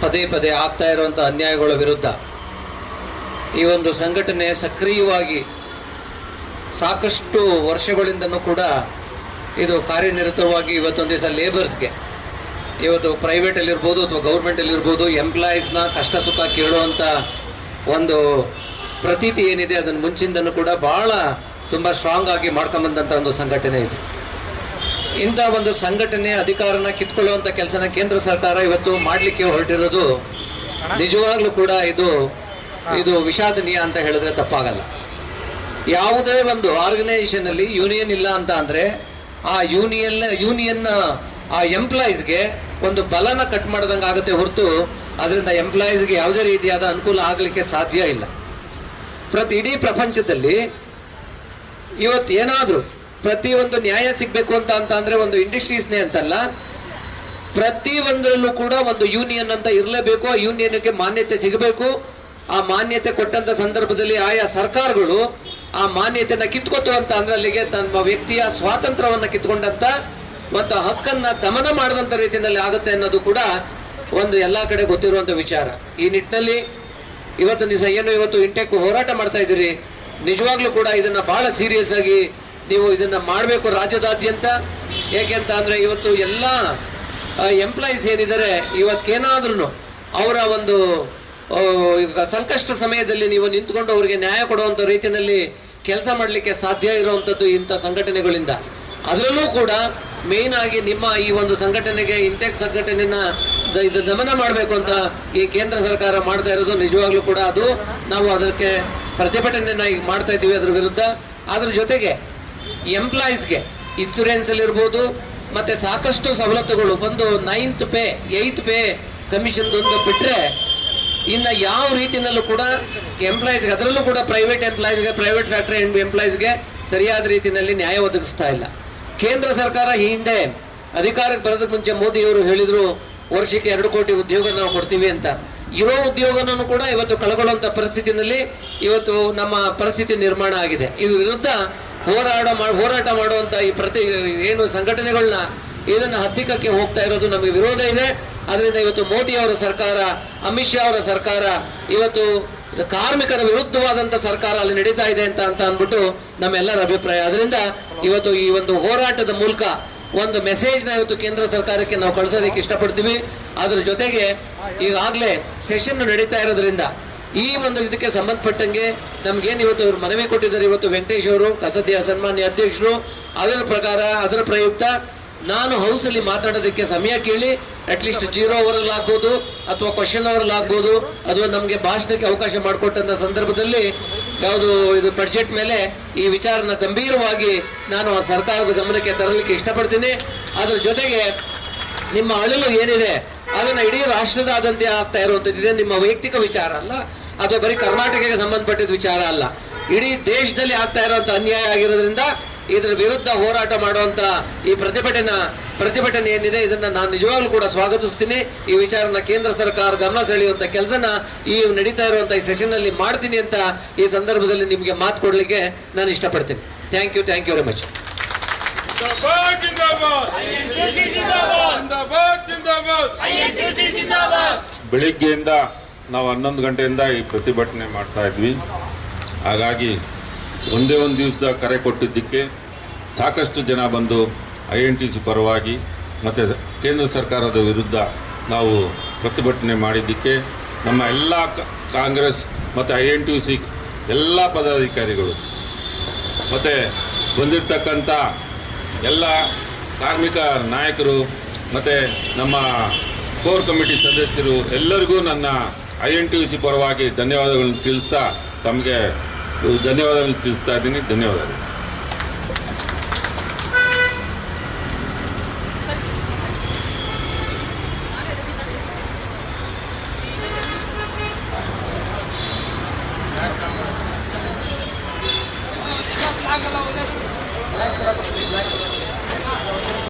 ಪದೇ ಪದೇ ಆಗ್ತಾ ಇರುವಂತಹ ಅನ್ಯಾಯಗಳ ವಿರುದ್ಧ ಈ ಒಂದು ಸಂಘಟನೆ ಸಕ್ರಿಯವಾಗಿ ಸಾಕಷ್ಟು ವರ್ಷಗಳಿಂದನೂ ಕೂಡ ಇದು ಕಾರ್ಯನಿರತವಾಗಿ ಇವತ್ತೊಂದು ದಿವಸ ಲೇಬರ್ಸ್ಗೆ ಇವತ್ತು ಪ್ರೈವೇಟ್ ಅಲ್ಲಿ ಇರ್ಬೋದು ಅಥವಾ ಗೌರ್ಮೆಂಟ್ ಅಲ್ಲಿ ಇರ್ಬೋದು ಎಂಪ್ಲಾಯೀಸ್ನ ಕಷ್ಟ ಸುಖ ಕೇಳುವಂತ ಒಂದು ಪ್ರತೀತಿ ಏನಿದೆ ಅದನ್ನು ಮುಂಚಿಂದನೂ ಕೂಡ ಬಹಳ ತುಂಬಾ ಸ್ಟ್ರಾಂಗ್ ಆಗಿ ಮಾಡ್ಕೊಂಬಂದಂತ ಒಂದು ಸಂಘಟನೆ ಇದು. ಇಂಥ ಒಂದು ಸಂಘಟನೆ ಅಧಿಕಾರನ ಕಿತ್ಕೊಳ್ಳುವಂತ ಕೆಲಸನ ಕೇಂದ್ರ ಸರ್ಕಾರ ಇವತ್ತು ಮಾಡಲಿಕ್ಕೆ ಹೊರಟಿರೋದು ನಿಜವಾಗ್ಲೂ ಕೂಡ ಇದು ಇದು ವಿಷಾದನೀಯ ಅಂತ ಹೇಳಿದ್ರೆ ತಪ್ಪಾಗಲ್ಲ. ಯಾವುದೇ ಒಂದು ಆರ್ಗನೈಸೇಷನ್ ಅಲ್ಲಿ ಯೂನಿಯನ್ ಇಲ್ಲ ಅಂತ ಅಂದ್ರೆ ಆ ಯೂನಿಯನ್ ಯೂನಿಯನ್ ಆ ಎಂಪ್ಲಾಯೀಸ್ಗೆ ಒಂದು ಬಲನ ಕಟ್ ಮಾಡ್ದಂಗೆ ಆಗುತ್ತೆ ಹೊರತು ಅದರಿಂದ ಎಂಪ್ಲಾಯೀಸ್ಗೆ ಯಾವುದೇ ರೀತಿಯಾದ ಅನುಕೂಲ ಆಗಲಿಕ್ಕೆ ಸಾಧ್ಯ ಇಲ್ಲ. ಪ್ರತಿ ಇಡೀ ಪ್ರಪಂಚದಲ್ಲಿ ಇವತ್ತು ಏನಾದ್ರೂ ಪ್ರತಿ ಒಂದು ನ್ಯಾಯ ಸಿಗ್ಬೇಕು ಅಂತ ಅಂತ ಅಂದ್ರೆ ಒಂದು ಇಂಡಸ್ಟ್ರೀಸ್ನೇ ಅಂತಲ್ಲ ಪ್ರತಿ ಒಂದರಲ್ಲೂ ಕೂಡ ಒಂದು ಯೂನಿಯನ್ ಅಂತ ಇರಲೇಬೇಕು. ಆ ಯೂನಿಯನ್ಗೆ ಮಾನ್ಯತೆ ಸಿಗಬೇಕು. ಆ ಮಾನ್ಯತೆ ಕೊಟ್ಟಂತ ಸಂದರ್ಭದಲ್ಲಿ ಆಯಾ ಸರ್ಕಾರಗಳು ಆ ಮಾನ್ಯತೆನ ಕಿತ್ಕೊತು ಅಂತ ಅಂದ್ರೆ ಅಲ್ಲಿಗೆ ತಮ್ಮ ವ್ಯಕ್ತಿಯ ಸ್ವಾತಂತ್ರ್ಯವನ್ನ ಕಿತ್ಕೊಂಡಂತ ಮತ್ತು ಹಕ್ಕನ್ನ ದಮನ ಮಾಡದಂತ ರೀತಿಯಲ್ಲಿ ಆಗುತ್ತೆ ಅನ್ನೋದು ಕೂಡ ಒಂದು ಎಲ್ಲಾ ಕಡೆ ಗೊತ್ತಿರುವಂತ ವಿಚಾರ. ಈ ನಿಟ್ಟಿನಲ್ಲಿ ಇವತ್ತು ದಿವಸ ಏನು, ಇವತ್ತು ಇಂಟೆಕ್ ಹೋರಾಟ ಮಾಡ್ತಾ ಇದ್ದೀರಿ. ನಿಜವಾಗ್ಲೂ ಕೂಡ ಇದನ್ನ ಬಹಳ ಸೀರಿಯಸ್ ಆಗಿ ನೀವು ಇದನ್ನ ಮಾಡಬೇಕು ರಾಜ್ಯದಾದ್ಯಂತ. ಏಕೆಂತ ಅಂದ್ರೆ ಇವತ್ತು ಎಲ್ಲ ಎಂಪ್ಲಾಯೀಸ್ ಏನಿದ್ದಾರೆ ಇವತ್ತೇನಾದ್ರೂ ಅವರ ಒಂದು ಸಂಕಷ್ಟ ಸಮಯದಲ್ಲಿ ನೀವು ನಿಂತ್ಕೊಂಡು ಅವರಿಗೆ ನ್ಯಾಯ ಕೊಡುವಂತ ರೀತಿಯಲ್ಲಿ ಕೆಲಸ ಮಾಡಲಿಕ್ಕೆ ಸಾಧ್ಯ ಇರುವಂತದ್ದು ಇಂಥ ಸಂಘಟನೆಗಳಿಂದ. ಅದರಲ್ಲೂ ಕೂಡ ಮೇನ್ ಆಗಿ ನಿಮ್ಮ ಈ ಒಂದು ಸಂಘಟನೆಗೆ ಇಂಟೆಕ್ ಸಂಘಟನೆಯನ್ನ ಇದು ದಮನ ಮಾಡಬೇಕು ಅಂತ ಈ ಕೇಂದ್ರ ಸರ್ಕಾರ ಮಾಡ್ತಾ ಇರೋದು ನಿಜವಾಗ್ಲೂ ಕೂಡ ಅದು. ನಾವು ಅದಕ್ಕೆ ಪ್ರತಿಭಟನೆಯನ್ನ ಈಗ ಮಾಡ್ತಾ ಇದ್ದೀವಿ ಅದರ ವಿರುದ್ಧ. ಅದ್ರ ಜೊತೆಗೆ ಎಂಪ್ಲಾಯೀಸ್ಗೆ ಇನ್ಸೂರೆನ್ಸ್ ಅಲ್ಲಿ ಇರ್ಬೋದು ಮತ್ತೆ ಸಾಕಷ್ಟು ಸವಲತ್ತುಗಳು. ಬಂದು ninth pay eighth pay commission ಒಂದು ಬಿಟ್ರೆ ಇನ್ನ ಯಾವ ರೀತಿಯಲ್ಲೂ ಕೂಡ ಎಂಪ್ಲಾಯೀಸ್ ಅದರಲ್ಲೂ ಕೂಡ ಪ್ರೈವೇಟ್ ಎಂಪ್ಲಾಯೀಸ್ಗೆ ಪ್ರೈವೇಟ್ ಫ್ಯಾಕ್ಟರಿ ಎಂಪ್ಲಾಯೀಸ್ಗೆ ಸರಿಯಾದ ರೀತಿಯಲ್ಲಿ ನ್ಯಾಯ ಒದಗಿಸ್ತಾ ಇಲ್ಲ. ಕೇಂದ್ರ ಸರ್ಕಾರ ಈ ಹಿಂದೆ ಅಧಿಕಾರಕ್ಕೆ ಬರೋದಕ್ಕೆ ಮುಂಚೆ ಮೋದಿ ಅವರು ಹೇಳಿದ್ರು, ವರ್ಷಕ್ಕೆ ಎರಡು ಕೋಟಿ ಉದ್ಯೋಗ ನಾವು ಕೊಡ್ತೀವಿ ಅಂತ. ಇರೋ ಉದ್ಯೋಗನೂ ಕೂಡ ಇವತ್ತು ಕಳಗೊಳ್ಳುವಂತ ಪರಿಸ್ಥಿತಿನಲ್ಲಿ ಇವತ್ತು ನಮ್ಮ ಪರಿಸ್ಥಿತಿ ನಿರ್ಮಾಣ ಆಗಿದೆ. ಇದು ವಿರುದ್ಧ ಹೋರಾಟ ಮಾ- ಹೋರಾಟ ಮಾಡುವಂತ ಈ ಪ್ರತಿ ಏನು ಸಂಘಟನೆಗಳನ್ನ ಇದನ್ನ ಹತ್ತಿಕ್ಕಕ್ಕೆ ಹೋಗ್ತಾ ಇರೋದು ನಮಗೆ ವಿರೋಧ ಇದೆ. ಅದರಿಂದ ಇವತ್ತು ಮೋದಿ ಅವರ ಸರ್ಕಾರ, ಅಮಿತ್ ಶಾ ಅವರ ಸರ್ಕಾರ, ಇವತ್ತು ಕಾರ್ಮಿಕರ ವಿರುದ್ಧವಾದಂತ ಸರ್ಕಾರ ಅಲ್ಲಿ ನಡೀತಾ ಇದೆ ಅಂತ ಅಂತ ಅಂದ್ಬಿಟ್ಟು ನಮ್ಮೆಲ್ಲರ ಅಭಿಪ್ರಾಯ. ಅದರಿಂದ ಇವತ್ತು ಈ ಒಂದು ಹೋರಾಟದ ಮೂಲಕ ಒಂದು ಮೆಸೇಜ್ನ ಇವತ್ತು ಕೇಂದ್ರ ಸರ್ಕಾರಕ್ಕೆ ನಾವು ಕಳಿಸೋದಕ್ಕೆ ಇಷ್ಟಪಡ್ತೀವಿ. ಅದರ ಜೊತೆಗೆ ಈಗಾಗಲೇ ಸೆಷನ್ ನಡೀತಾ ಇರೋದ್ರಿಂದ ಈ ಒಂದು ಇದಕ್ಕೆ ಸಂಬಂಧಪಟ್ಟಂಗೆ ನಮ್ಗೇನು ಇವತ್ತು ಅವರು ಮನವಿ ಕೊಟ್ಟಿದ್ದಾರೆ, ಇವತ್ತು ವೆಂಕಟೇಶ್ ಅವರು ಸದ್ಯ ಸನ್ಮಾನ್ಯ ಅಧ್ಯಕ್ಷರು, ಅದರ ಪ್ರಕಾರ, ಅದರ ಪ್ರಯುಕ್ತ ನಾನು ಹೌಸ್ ಅಲ್ಲಿ ಮಾತಾಡೋದಕ್ಕೆ ಸಮಯ ಕೇಳಿ ಅಟ್ಲೀಸ್ಟ್ ಜೀರೋ ಅವರ್ ಅಲ್ಲಿ ಆಗ್ಬೋದು, ಅಥವಾ ಕ್ವಶನ್ ಅವರ್ ಆಗ್ಬೋದು ಅಥವಾ ನಮಗೆ ಭಾಷಣಕ್ಕೆ ಅವಕಾಶ ಮಾಡಿಕೊಟ್ಟಂತ ಸಂದರ್ಭದಲ್ಲಿ ಯಾವುದು ಇದು ಬಡ್ಜೆಟ್ ಮೇಲೆ ಈ ವಿಚಾರನ ಗಂಭೀರವಾಗಿ ನಾನು ಆ ಸರ್ಕಾರದ ಗಮನಕ್ಕೆ ತರಲಿಕ್ಕೆ ಇಷ್ಟಪಡ್ತೀನಿ. ಅದರ ಜೊತೆಗೆ ನಿಮ್ಮ ಅಳಲು ಏನಿದೆ? ಅದನ್ನ ಇಡೀ ಆದಂತೆ ಆಗ್ತಾ ಇರುವಂತದ್ದಿದೆ ನಿಮ್ಮ ವೈಯಕ್ತಿಕ ವಿಚಾರ ಅಲ್ಲ, ಅಥವಾ ಬರೀ ಕರ್ನಾಟಕಕ್ಕೆ ಸಂಬಂಧಪಟ್ಟಿದ ವಿಚಾರ ಅಲ್ಲ. ಇಡೀ ದೇಶದಲ್ಲಿ ಆಗ್ತಾ ಇರುವಂತ ಅನ್ಯಾಯ ಆಗಿರೋದ್ರಿಂದ ಇದರ ವಿರುದ್ಧ ಹೋರಾಟ ಮಾಡುವಂತ ಈ ಪ್ರತಿಭಟನಾ ಪ್ರತಿಭಟನೆ ಏನಿದೆ, ಇದನ್ನ ನಾನು ನಿಜವಾಗ್ಲೂ ಕೂಡ ಸ್ವಾಗತಿಸ್ತೀನಿ. ಈ ವಿಚಾರನ ಕೇಂದ್ರ ಸರ್ಕಾರ ಗಮನ ಸೆಳೆಯುವಂತ ಕೆಲಸನ ಈ ನಡೀತಾ ಇರುವಂತ ಈ ಸೆಷನ್ ಅಲ್ಲಿ ಮಾಡ್ತೀನಿ ಅಂತ ಈ ಸಂದರ್ಭದಲ್ಲಿ ನಿಮಗೆ ಮಾತು ಕೊಡ್ಲಿಕ್ಕೆ ನಾನು ಇಷ್ಟಪಡ್ತೀನಿ. Thank you thank you very much. ಬೆಳಿಗ್ಗೆಯಿಂದ ನಾವು ಹನ್ನೊಂದು ಗಂಟೆಯಿಂದ ಈ ಪ್ರತಿಭಟನೆ ಮಾಡ್ತಾ ಇದ್ವಿ. ಹಾಗಾಗಿ ಒಂದೇ ಒಂದು ದಿವಸದ ಕರೆ ಕೊಟ್ಟಿದ್ದಕ್ಕೆ ಸಾಕಷ್ಟು ಜನ ಬಂದು ಐ ಎನ್ ಟಿ ಸಿ ಪರವಾಗಿ ಮತ್ತೆ ಕೇಂದ್ರ ಸರ್ಕಾರದ ವಿರುದ್ಧ ನಾವು ಪ್ರತಿಭಟನೆ ಮಾಡಿದ್ದಕ್ಕೆ ನಮ್ಮ ಎಲ್ಲ ಕಾಂಗ್ರೆಸ್ ಮತ್ತೆ ಐ ಎನ್ ಟಿ ಸಿ ಎಲ್ಲ ಪದಾಧಿಕಾರಿಗಳು ಮತ್ತೆ ಬಂದಿರತಕ್ಕಂಥ ಎಲ್ಲ ಕಾರ್ಮಿಕ ನಾಯಕರು ಮತ್ತೆ ನಮ್ಮ ಕೋರ್ ಕಮಿಟಿ ಸದಸ್ಯರು ಎಲ್ಲರಿಗೂ ನನ್ನ ಐ ಎನ್ ಟಿ ಸಿ ಪರವಾಗಿ ಧನ್ಯವಾದಗಳನ್ನು ತಿಳಿಸ್ತಾ ತಮಗೆ ಧನ್ಯವಾದಗಳನ್ನು ತಿಳಿಸ್ತಾ ಇದ್ದೀನಿ. ಧನ್ಯವಾದಗಳು.